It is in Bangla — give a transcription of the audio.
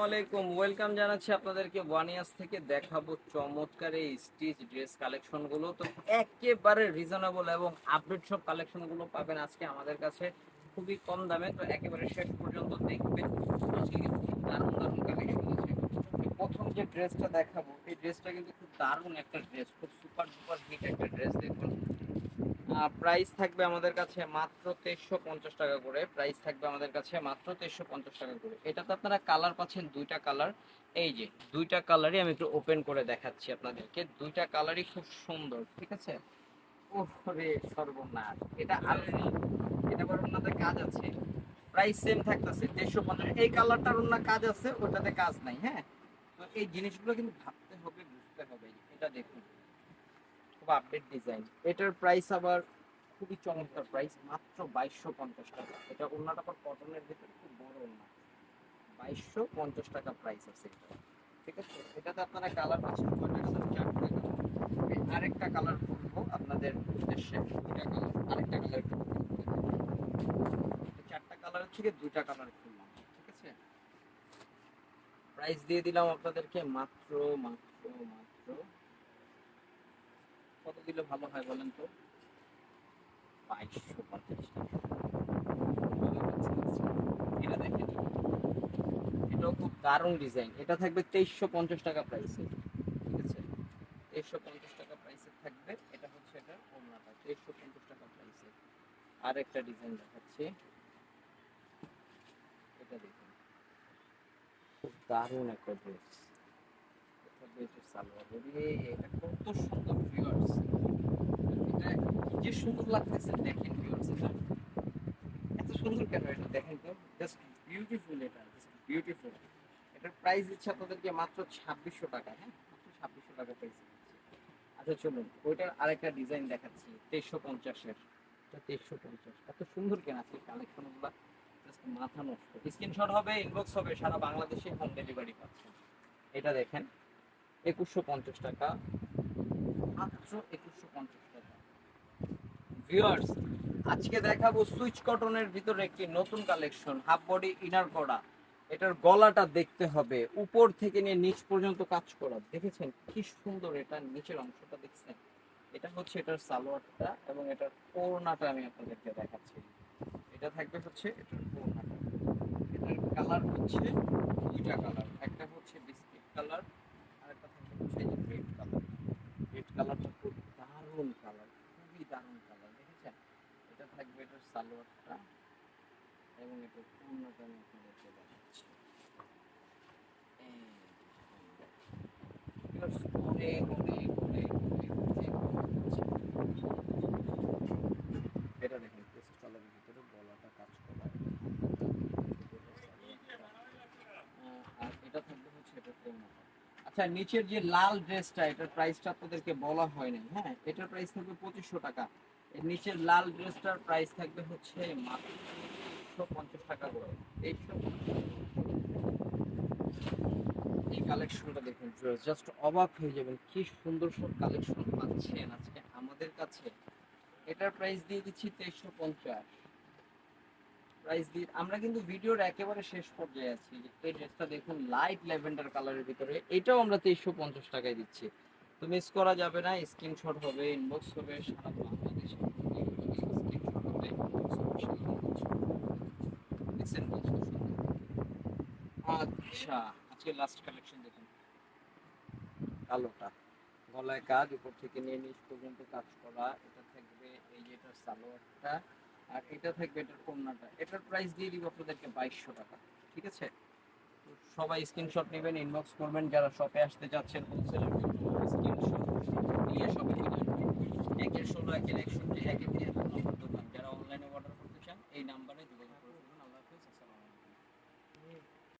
আসসালামাইকুম ওয়েলকাম জানাচ্ছি আপনাদেরকে ওয়ানিয়াস থেকে দেখাবো চমৎকার এই স্টিচ ড্রেস কালেকশনগুলো। তো একেবারে রিজনেবল এবং আপডেট সব কালেকশনগুলো পাবেন আজকে আমাদের কাছে খুবই কম দামে। তো একেবারে শেষ পর্যন্ত দেখবেন। দারুণ দারুণ কালেকশন আছে প্রথম যে ড্রেসটা দেখাবো, এই ড্রেসটা কিন্তু খুব দারুণ একটা ড্রেস খুব সুপার সুপার হিট একটা ড্রেস দেখুন। প্রাইস থাকবে আমাদের কাছে মাত্র তেইশশো পঞ্চাশ টাকা করে। প্রাইস থাকবে আমাদের কাছে মাত্র তেইশশো পঞ্চাশ টাকা করে। এটাতে আপনারা কালার পাচ্ছেন, দুইটা কালার এই যে, দুইটা কালারই আমি একটু ওপেন করে দেখাচ্ছি আপনাদেরকে। দুইটা কালারই খুব সুন্দর, ঠিক আছে? ওরে সর্বনাশ, এটা আলরেডি এটা বড় ওনাতে কাজ আছে। প্রাইস সেম থাকতেছে দেড়শো পঞ্চাশ। এই কালারটার অন্য কাজ আছে, ওটাতে কাজ নাই হ্যাঁ? তো এই জিনিসগুলো কিন্তু ভাবতে হবে, বুঝতে হবে। এটা দেখুন। আপডেট ডিজাইন এটার প্রাইস আবার খুবই চমৎকার প্রাইস মাত্র বাইশশো পঞ্চাশ টাকা। এটা অন্যটা আবার কটনের ভিতরে খুব বড় অন্য বাইশশো পঞ্চাশ টাকা প্রাইস আছে এটা। ঠিক আছে? এটাতে আপনারা কালার কালার চারটে আরেকটা কালার করব আপনাদের উদ্দেশ্যে। দুইটা কালার আরেকটা কালার চারটা কালারের থেকে দুইটা কালার খুললাম ঠিক আছে? প্রাইস দিয়ে দিলাম আপনাদেরকে মাত্র মাত্র মাত্র কত দিলে ভালো হয় বলেন তো? বাইশশো পঞ্চাশ টাকা। এটা দেখেন। এটাও খুব দারুণ ডিজাইন। এটা থাকবে তেইশশো পঞ্চাশ টাকা প্রাইসে ঠিক আছে? তেইশশো পঞ্চাশ টাকা প্রাইসে থাকবে। এটা হচ্ছে এটা ওড়নাটা তেইশশো পঞ্চাশ টাকা প্রাইসে আর একটা ডিজাইন দেখাচ্ছি। এটা দেখুন। খুব দারুণ একটা ড্রেস। সালোয়ার। রে এটা কত সুন্দর ভিউয়ার্স এটা কি যে সুন্দর লাগতেছে, দেখেন এটা এত সুন্দর কেন এটা? দেখেন তো জাস্ট বিউটিফুল এটা বিউটিফুল এটার প্রাইস দিচ্ছে আপনাদেরকে মাত্র ছাব্বিশশো টাকা হ্যাঁ? মাত্র ছাব্বিশশো টাকা প্রাইস আচ্ছা চলুন, ওইটার আরেকটা ডিজাইন দেখাচ্ছি, তেইশশো পঞ্চাশের। এটা তেইশশো পঞ্চাশ। এত সুন্দর কেন আছে কালেকশনগুলো জাস্ট মাথা নষ্ট। স্ক্রিনশট হবে ইনবক্স হবে, সারা বাংলাদেশে হোম ডেলিভারি পাচ্ছেন এটা দেখেন, একুশশো পঞ্চাশ টাকা। মাত্র একুশশো পঞ্চাশ ভিউয়ার্স আজকে দেখাবো সুইচ কটনের ভিতরে একটি নতুন কালেকশন হাফ বডি ইনার করা। এটার গলাটা দেখতে হবে, উপর থেকে নিয়ে নিচ পর্যন্ত কাজ করা। দেখেছেন কি সুন্দর এটা নিচের অংশটা দেখছেন? এটা হচ্ছে এটার সালোয়ারটা এবং এটার ওড়নাটা আমি আপনাদেরকে দেখাচ্ছি। এটা থাকবে হচ্ছে এটার ওড়নাটা। এটার কালার হচ্ছে দুইটা কালার, একটা হচ্ছে বিস্কিট কালার আরেকটা থাকবে হচ্ছে রেড কালার। রেড কালারটা খুব দারুণ কালার খুবই দারুণ কালার দেখেছেন এটা থাকবে এটার সালোয়ারটা এবং পূর্ণটা আমি আপনাদেরকে দেখাচ্ছি। এটা দেখেন ভিতরে গলাটা কাজ করা। এটা থাকবে হচ্ছে এটা আচ্ছা নিচের যে লাল ড্রেসটা এটার প্রাইসটা আপনাদেরকে বলা হয় নাই হ্যাঁ? এটার প্রাইস থাকবে পঁচিশশো টাকা। এর নিচের লাল ড্রেসটার প্রাইস থাকবে হচ্ছে মাত্র পঞ্চাশ টাকা করে। এই কালেকশনটা দেখুন জাস্ট অবাক হয়ে যাবেন কি সুন্দর সব কালেকশন পাচ্ছেন আজকে আমাদের কাছে। এটার প্রাইস দিয়ে দিচ্ছি তেইশশো পঞ্চাশ। প্রাইস দিয়ে, আমরা কিন্তু ভিডিওর একেবারে শেষ পর্যায়ে আছি। এই ড্রেসটা দেখুন লাইট ল্যাভেন্ডার কালারের ভিতরে। এটাও আমরা তেইশশো পঞ্চাশ টাকায় দিচ্ছি। তো মিস করা যাবে না স্ক্রিনশট হবে ইনবক্স হবে, সারা আচ্ছা এটা থাকবে এটার প্রাইস দিয়ে দিব বাইশশো টাকা, ঠিক আছে? সবাই স্ক্রিনশট নেবেন ইনবক্স করবেন। যারা শপে আসতে যাচ্ছেন হোলসেলের স্ক্রিনশট নিয়ে চলে আসবেন একের ষোলো একের একষট্টি একের